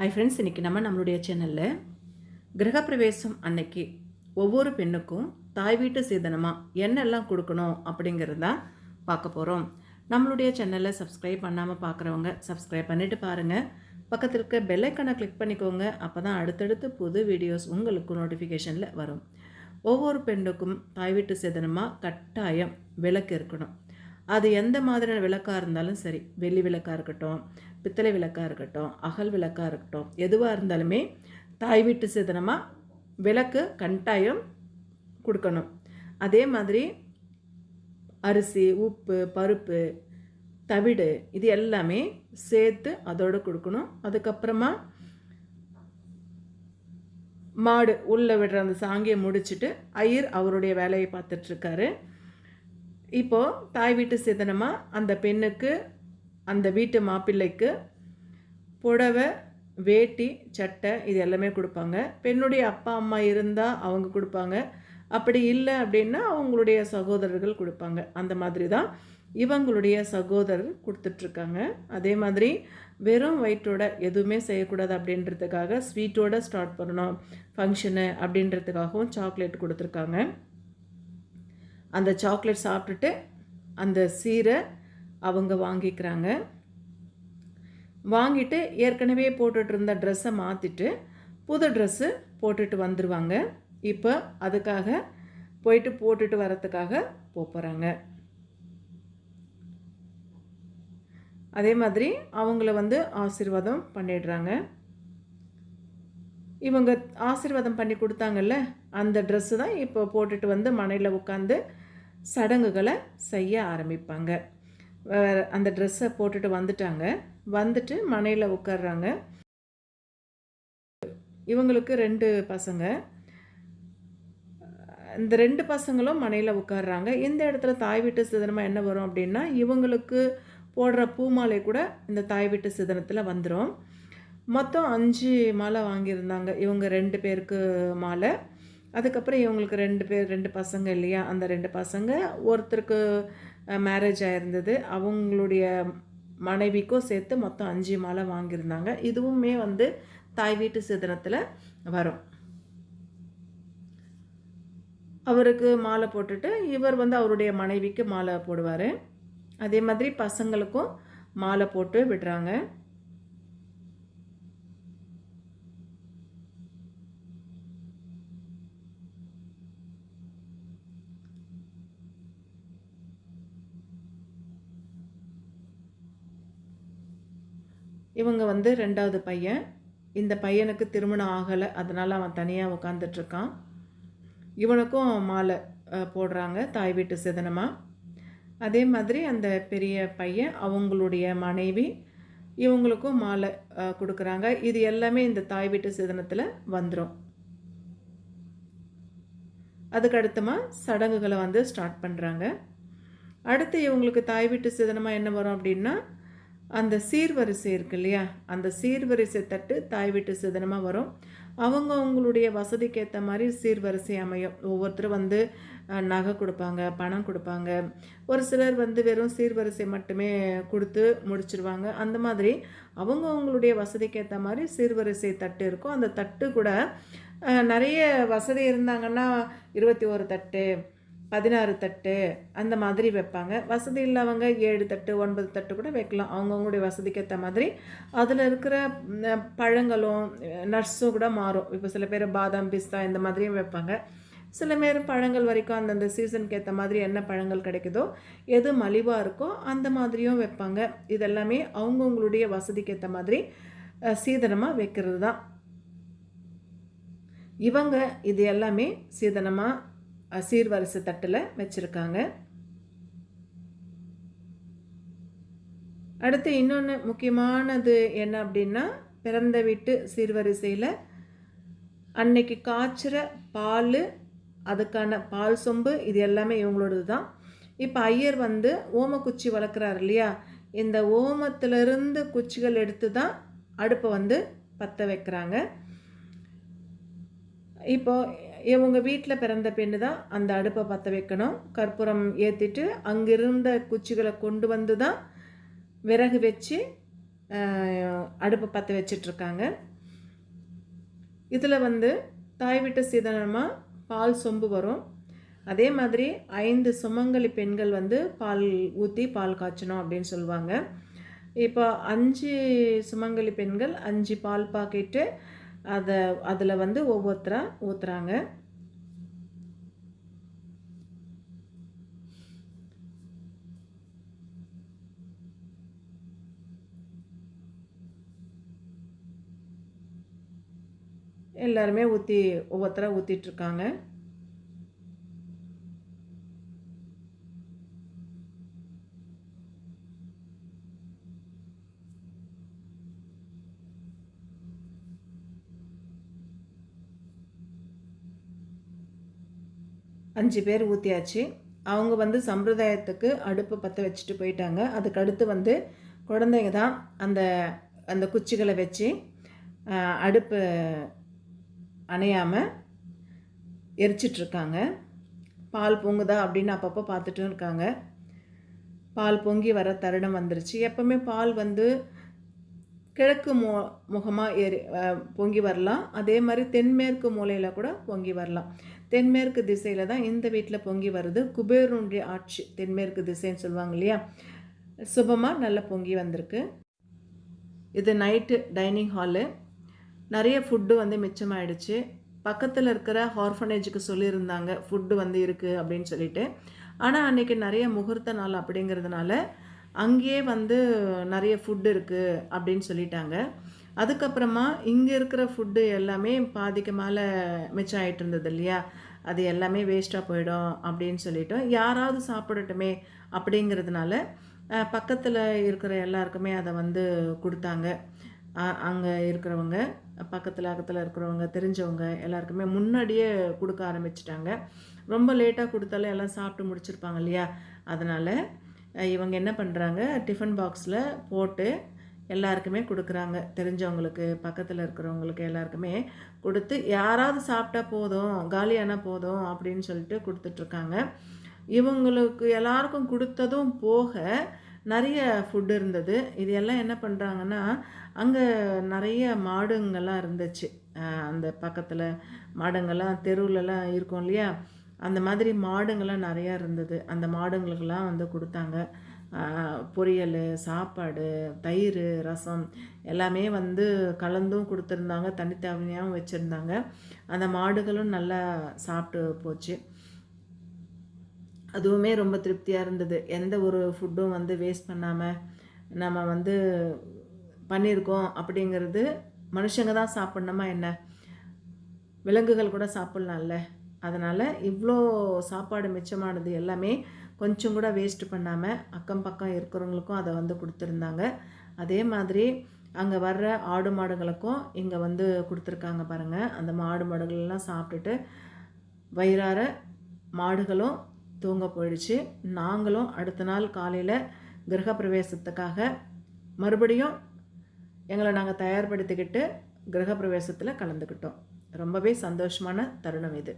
Hi friends இன்றைக்கி நம்ம நம்மளுடைய சேனலில் கிரகப்பிரவேசம் அன்னைக்கு ஒவ்வொரு பெண்ணுக்கும் தாய் வீட்டு சீதனமாக என்னெல்லாம் கொடுக்கணும் அப்படிங்கிறது தான் பார்க்க போகிறோம் நம்மளுடைய சேனலை சப்ஸ்கிரைப் பண்ணாமல் பார்க்குறவங்க சப்ஸ்கிரைப் பண்ணிவிட்டு பாருங்கள் பக்கத்தில் இருக்க பெல்லைக்கனை கிளிக் பண்ணிக்கோங்க. அப்போ தான் அடுத்தடுத்து புது வீடியோஸ் உங்களுக்கு நோட்டிஃபிகேஷனில் வரும். ஒவ்வொரு பெண்ணுக்கும் தாய் வீட்டு சேதனமாக கட்டாயம் விளக்கு இருக்கணும். அது எந்த மாதிரியான விளக்காக இருந்தாலும் சரி வெள்ளி விளக்காக இருக்கட்டும் பித்தளை விளக்காக இருக்கட்டும் அகல் விளக்காக இருக்கட்டும் எதுவாக இருந்தாலுமே தாய் வீட்டு சேதனமாக விளக்கு கண்டாயம் கொடுக்கணும். அதே மாதிரி அரிசி உப்பு பருப்பு தவிடு இது எல்லாமே சேர்த்து அதோடு கொடுக்கணும். அதுக்கப்புறமா மாடு உள்ளே விடுற அந்த சாங்கியை முடிச்சுட்டு ஐயர் அவருடைய வேலையை பார்த்துட்ருக்காரு இப்போது தாய் வீட்டு சிதனமாக அந்த பெண்ணுக்கு அந்த வீட்டு மாப்பிள்ளைக்கு புடவை வேட்டி சட்டை இது எல்லாமே கொடுப்பாங்க. பெண்ணுடைய அப்பா அம்மா இருந்தால் அவங்க கொடுப்பாங்க. அப்படி இல்லை அப்படின்னா அவங்களுடைய சகோதரர்கள் கொடுப்பாங்க. அந்த மாதிரி தான் இவங்களுடைய சகோதரர் கொடுத்துட்ருக்காங்க. அதே மாதிரி வெறும் வயிற்றோட எதுவுமே செய்யக்கூடாது அப்படின்றதுக்காக ஸ்வீட்டோட ஸ்டார்ட் பண்ணணும். ஃபங்க்ஷனு அப்படின்றதுக்காகவும் சாக்லேட் கொடுத்துருக்காங்க. அந்த சாக்லேட் சாப்பிட்டுட்டு அந்த சீரை அவங்க வாங்கிக்கிறாங்க. வாங்கிட்டு ஏற்கனவே போட்டுட்டு இருந்த ட்ரெஸ்ஸை மாற்றிட்டு புது ட்ரெஸ்ஸு போட்டுட்டு வந்துடுவாங்க இப்போ அதுக்காக போயிட்டு போட்டுட்டு வரத்துக்காக போகிறாங்க அதே மாதிரி அவங்கள வந்து ஆசீர்வாதம் பண்ணிடுறாங்க. இவங்க ஆசீர்வாதம் பண்ணி கொடுத்தாங்கல்ல அந்த ட்ரெஸ்ஸு தான் இப்போ போட்டுட்டு வந்து மனையில் உட்காந்து சடங்குகளை செய்ய ஆரம்பிப்பாங்க. அந்த ட்ரெஸ்ஸை போட்டுட்டு வந்துட்டாங்க. வந்துட்டு மனையில் உட்காடுறாங்க இவங்களுக்கு ரெண்டு பசங்க. இந்த ரெண்டு பசங்களும் மனையில் உட்காடுறாங்க இந்த இடத்துல தாய் வீட்டு சிதனமாக என்ன வரும் அப்படின்னா இவங்களுக்கு போடுற பூ மாலை கூட இந்த தாய் வீட்டு சிதனத்தில் வந்துடும் மொத்தம் அஞ்சு மாலை வாங்கியிருந்தாங்க இவங்க ரெண்டு பேருக்கு மாலை. அதுக்கப்புறம் இவங்களுக்கு ரெண்டு பேர் ரெண்டு பசங்க இல்லையா? அந்த ரெண்டு பசங்க ஒருத்தருக்கு மேரேஜ் ஆகிருந்தது அவங்களுடைய மனைவிக்கும் சேர்த்து மொத்தம் அஞ்சு மாலை வாங்கியிருந்தாங்க. இதுவுமே வந்து தாய் வீட்டு சிதனத்தில் வரும். அவருக்கு மாலை போட்டுட்டு இவர் வந்து அவருடைய மனைவிக்கு மாலை போடுவார். அதே மாதிரி பசங்களுக்கும் மாலை போட்டு விடுறாங்க. இவங்க வந்து ரெண்டாவது பையன். இந்த பையனுக்கு திருமணம் ஆகலை. அதனால் அவன் தனியாக உட்காந்துட்ருக்கான் இவனுக்கும் மாலை போடுறாங்க தாய் வீட்டு சிதனமாக அதே மாதிரி அந்த பெரிய பையன் அவங்களுடைய மனைவி இவங்களுக்கும் மாலை கொடுக்குறாங்க. இது எல்லாமே இந்த தாய் வீட்டு சிதனத்தில் வந்துடும் அதுக்கடுத்தமாக சடங்குகளை வந்து ஸ்டார்ட் பண்ணுறாங்க அடுத்து இவங்களுக்கு தாய் வீட்டு சிதனமாக என்ன வரும் அப்படின்னா அந்த சீர்வரிசை இருக்கு இல்லையா? அந்த சீர்வரிசை தட்டு தாய் வீட்டு சிதனமாக வரும். அவங்க அவங்களுடைய வசதிக்கு ஏற்ற மாதிரி சீர்வரிசை அமையும். ஒவ்வொருத்தரும் வந்து நகை கொடுப்பாங்க பணம் கொடுப்பாங்க. ஒரு சிலர் வந்து வெறும் சீர்வரிசை மட்டுமே கொடுத்து முடிச்சிருவாங்க. அந்த மாதிரி அவங்க அவங்களுடைய வசதிக்கு ஏற்ற மாதிரி சீர்வரிசை தட்டு இருக்கும். அந்த தட்டு கூட நிறைய வசதி இருந்தாங்கன்னா இருபத்தி ஒரு தட்டு பதினாறு தட்டு அந்த மாதிரி வைப்பாங்க. வசதி இல்லாதவங்க ஏழு தட்டு ஒன்பது தட்டு கூட வைக்கலாம். அவங்கவுங்களுடைய வசதிக்கு ஏற்ற மாதிரி. அதில் இருக்கிற பழங்களும் நட்ஸும் கூட மாறும். இப்போ சில பேர் பாதாம் பிஸ்தா இந்த மாதிரியும் வைப்பாங்க. சில பேர் பழங்கள் வரைக்கும் அந்தந்த சீசனுக்கு ஏற்ற மாதிரி என்ன பழங்கள் கிடைக்குதோ எது மலிவாக இருக்கோ அந்த மாதிரியும் வைப்பாங்க. இதெல்லாமே அவங்கவுங்களுடைய வசதிக்கு ஏற்ற மாதிரி சீதனமாக வைக்கிறது தான் இவங்க இது எல்லாமே சீதனமாக சீர்வரிசை தட்டில் வச்சுருக்காங்க. அடுத்து இன்னொன்று முக்கியமானது என்ன அப்படின்னா பிறந்த வீட்டு சீர்வரிசையில் அன்னைக்கு காய்ச்சுற பால் அதுக்கான பால் சொம்பு இது எல்லாமே இவங்களோடது தான் இப்போ ஐயர் வந்து ஓமக்குச்சி வளர்க்குறாரு இல்லையா? இந்த ஓமத்திலிருந்து குச்சிகள் எடுத்து தான் அடுப்பை வந்து பற்ற வைக்கிறாங்க. இப்போ இவங்க வீட்டில் பிறந்த பெண்ணு தான் அந்த அடுப்பை பற்ற வைக்கணும். கற்பூரம் ஏற்றிட்டு அங்கிருந்த குச்சிகளை கொண்டு வந்து தான் விறகு வச்சு அடுப்பை பற்ற வச்சிட்ருக்காங்க இதில் வந்து தாய் வீட்டு சீதனமாக பால் சொம்பு வரும். அதே மாதிரி ஐந்து சுமங்கலி பெண்கள் வந்து பால் ஊற்றி பால் காய்ச்சணும் அப்படின்னு சொல்லுவாங்க. இப்போ அஞ்சு சுமங்கலி பெண்கள் அஞ்சு பால் பாக்கெட்டு அதை அதில் வந்து ஒவ்வொருத்தராக ஊற்றுறாங்க எல்லாருமே ஊற்றி ஒவ்வொருத்தராக ஊற்றிட்டுருக்காங்க அஞ்சு பேர் ஊற்றியாச்சு அவங்க வந்து சம்பிரதாயத்துக்கு அடுப்பு பற்ற வச்சுட்டு போயிட்டாங்க. அதுக்கு அடுத்து வந்து குழந்தைங்க தான் அந்த அந்த குச்சிகளை வச்சு அடுப்பு அணையாமல் எரிச்சிட்ருக்காங்க பால் பொங்குதா அப்படின்னு அப்பப்போ பார்த்துட்டும் இருக்காங்க. பால் பொங்கி வர தருணம் வந்துருச்சு. எப்போவுமே பால் வந்து கிழக்கு மு முகமாக ஏறி பொங்கி வரலாம். அதே மாதிரி தென்மேற்கு மூலையில் கூட பொங்கி வரலாம். தென்மேற்கு திசையில் தான் இந்த வீட்டில் பொங்கி வருது. குபேருடைய ஆட்சி தென்மேற்கு திசைன்னு சொல்லுவாங்க இல்லையா? சுபமாக நல்லா பொங்கி வந்திருக்கு. இது நைட்டு டைனிங் ஹாலு. நிறைய ஃபுட்டு வந்து மிச்சமாயிடுச்சு. பக்கத்தில் இருக்கிற ஹார்ஃபனேஜுக்கு சொல்லியிருந்தாங்க ஃபுட்டு வந்து இருக்குது அப்படின்னு சொல்லிட்டு. ஆனால் அன்றைக்கி நிறைய முகூர்த்த நாள் அப்படிங்கிறதுனால அங்கேயே வந்து நிறைய ஃபுட்டு இருக்குது அப்படின்னு சொல்லிட்டாங்க. அதுக்கப்புறமா இங்கே இருக்கிற ஃபுட்டு எல்லாமே பாதிக்கு மேலே மிச்சம் ஆகிட்டு இருந்தது இல்லையா? அது எல்லாமே வேஸ்ட்டாக போயிடும் அப்படின்னு சொல்லிட்டோம். யாராவது சாப்பிடட்டுமே அப்படிங்கிறதுனால பக்கத்தில் இருக்கிற எல்லாருக்குமே அதை வந்து கொடுத்தாங்க. அங்கே இருக்கிறவங்க பக்கத்தில் அக்கத்தில் இருக்கிறவங்க தெரிஞ்சவங்க எல்லாருக்குமே முன்னாடியே கொடுக்க ஆரம்பிச்சிட்டாங்க. ரொம்ப லேட்டாக கொடுத்தாலும் எல்லாம் சாப்பிட்டு முடிச்சிருப்பாங்க இல்லையா? அதனால் இவங்க என்ன பண்ணுறாங்க டிஃபன் பாக்ஸில் போட்டு எல்லாருக்குமே கொடுக்குறாங்க. தெரிஞ்சவங்களுக்கு பக்கத்தில் இருக்கிறவங்களுக்கு எல்லாருக்குமே கொடுத்து யாராவது சாப்பிட்டா போதும் காலியானால் போதும் அப்படின்னு சொல்லிட்டு கொடுத்துட்ருக்காங்க. இவங்களுக்கு எல்லாருக்கும் கொடுத்ததும் போக நிறைய ஃபுட் இருந்தது. இது எல்லாம் என்ன பண்ணுறாங்கன்னா அங்கே நிறைய மாடுங்கள்லாம் இருந்துச்சு. அந்த பக்கத்தில் மாடுங்கள்லாம் தெருவிலலாம் இருக்கும் இல்லையா? அந்த மாதிரி மாடுங்கள்லாம் நிறையா இருந்தது. அந்த மாடுங்களுக்கெல்லாம் வந்து கொடுத்தாங்க. பொரியல் சாப்பாடு தயிர் ரசம் எல்லாமே வந்து கலந்தும் கொடுத்துருந்தாங்க. தனித்தனியாகவும் வச்சுருந்தாங்க. அந்த மாடுகளும் நல்லா சாப்பிட்டு போச்சு. அதுவுமே ரொம்ப திருப்தியாக இருந்தது. எந்த ஒரு ஃபுட்டும் வந்து வேஸ்ட் பண்ணாமல் நம்ம வந்து பண்ணியிருக்கோம் அப்படிங்கிறது மனுஷங்க தான் சாப்பிட்ணுமா என்ன? விலங்குகள் கூட சாப்பிட்லாம்ல. அதனால் இவ்வளோ சாப்பாடு மிச்சமானது எல்லாமே கொஞ்சம் கூட வேஸ்ட் பண்ணாமல் அக்கம் பக்கம் இருக்கிறவங்களுக்கும் அதை வந்து கொடுத்துருந்தாங்க. அதே மாதிரி அங்கே வர்ற ஆடு மாடுகளுக்கும் இங்கே வந்து கொடுத்துருக்காங்க பாருங்கள் அந்த மாடு மாடுகள்லாம் சாப்பிட்டுட்டு வயிறார மாடுகளும் தூங்க போயிடுச்சு. நாங்களும் அடுத்த நாள் காலையில் கிரகப்பிரவேசத்துக்காக மறுபடியும் எங்களை நாங்கள் தயார்படுத்திக்கிட்டு கிரகப்பிரவேசத்தில் கலந்துக்கிட்டோம். ரொம்பவே சந்தோஷமான தருணம் இது.